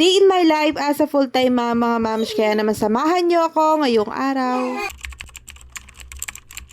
Day in my life as a full-time mom, mga moms, kaya naman samahan niyo ako ngayong araw.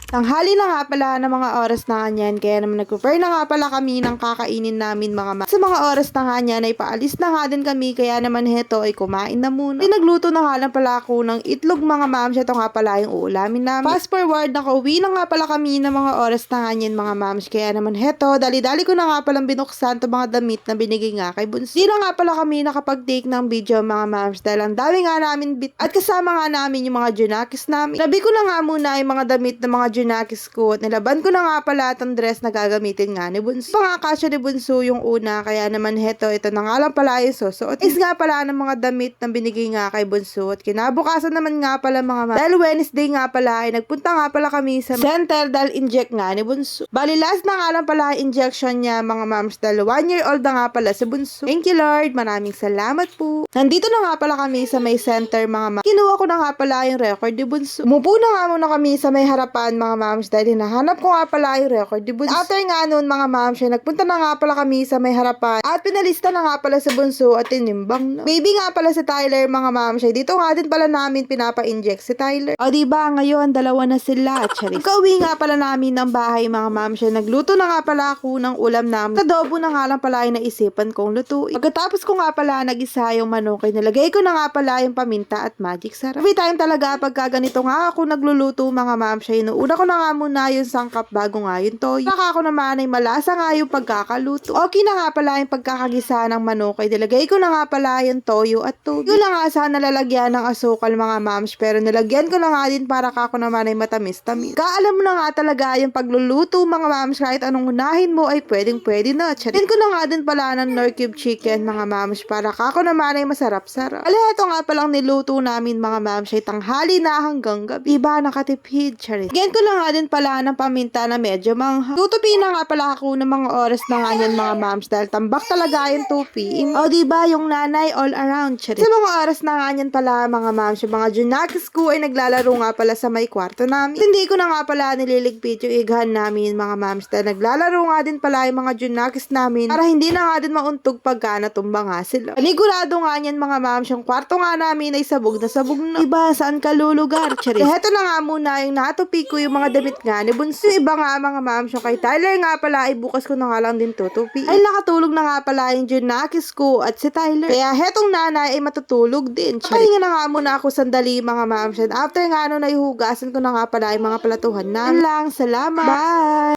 Tanghali na nga pala ng mga oras na ganyan, kaya naman nag-prepare na nga pala kami ng kakainin namin mga ma. Sa mga oras na ganyan ay paalis na nga din kami, kaya naman heto ay kumain na muna. Ay nagluto na nga lang pala ako ng itlog mga mams, ito nga pala yung uulamin namin. Fast forward, nakauwi na nga pala kami ng mga oras na ganyan mga mams, kaya naman heto, dali-dali ko na nga palang binuksan to mga damit na binigay nga kay Bunso. Di na nga pala kami nakapag-take ng video mga mams, dahil ang dami nga namin bit at kasama nga namin yung mga junakis namin. Sabi ko na nga muna yung mga damit ng mga junakis ko at nilaban ko na nga pala itong dress na gagamitin nga ni Bunso. Pangakasya ni Bunso yung una, kaya naman heto, ito na nga lang pala yung susuot. Is nga pala ng mga damit na binigay nga kay Bunso at kinabukasan naman nga pala mga ma- Dahil Wednesday nga pala ay nagpunta nga pala kami sa center dahil inject nga ni Bunso. Bali last na nga lang pala injection niya mga mams dahil one year old na nga pala si Bunso. Thank you Lord, maraming salamat po. Nandito na nga pala kami sa may center mga mams. Kinuha ko na nga pala yung record ni Bunso. Umupo na nga muna kami sa may harapan mga mams dahil hinahanap ko nga pala yung record ni Bunso. After nga noon mga mams, ay nagpunta na nga pala kami sa may harapan at pinalista na nga pala sa Bunso at tinimbang na. Baby nga pala si Tyler mga mams, ay dito nga din pala namin pinapa-inject si Tyler. O diba ngayon dalawa na sila. Charis. Kauwi nga pala namin ng bahay mga mams, ay nagluto na nga pala ako ng ulam namin. Adobo na nga lang pala yung naisipan kong lutuin. Pagkatapos ko nga pala nag-isa yung manok, ay nilagay ko na nga pala yung paminta at magic sarap. Every time talaga pagka ganito nga ako nagluluto mga mams, ay inuuna ko na nga muna yung sangkap bago nga yung toyo. Saka ako naman ay malasa nga yung pagkakaluto. Okay na nga pala yung pagkakagisa ng manok, ay nilagay ko na nga pala yung toyo at tubig. Yun na nga sana lalagyan ng asukal mga mams, pero nilagyan ko na nga din para kako naman ay matamis-tamis. Kaalam mo na nga talaga yung pagluluto mga mams, kahit anong unahin mo ay pwedeng pwede na. Charin ko na nga din pala ng nor cube chicken mga mams, para kako naman ay masarap-sarap. Ala, ito nga palang niluto namin mga mams, ay tanghali na hanggang gabi. Iba nakatipid, charin. Lagyan ko na nga din pala ng paminta na medyo mangha. Tutupi na nga pala ako ng mga oras na nga yan mga mams, dahil tambak talaga yung tupi. O diba yung nanay all around, charin. Sa mga oras na nga yan pala mga mams, yung mga junakis ko ay naglalaro nga pala sa may kwarto namin. Hindi ko na nga pala nililigpit yung ighan namin mga mams, dahil naglalaro nga din pala yung mga junakis namin para hindi na nga din mauntog pagka natumba nga sila. Panigurado nga yan mga mams, yung kwarto nga namin ay sabog na sabog na. Iba, saan ka lulugar, charis? Eh, heto na nga muna yung natupi ko yung mga damit nga ni Bunso. Iba nga mga mams, yung kay Tyler nga pala ay bukas ko na nga lang din tutupi. Ay nakatulog na nga pala yung junakis ko at si Tyler. Kaya hetong nanay ay matutulog din. Pahinga na nga muna ako sandali mga mams. And after nga nun ay hugasan ko na nga pala yung mga palatuhan na. Lang, salamat. Bye!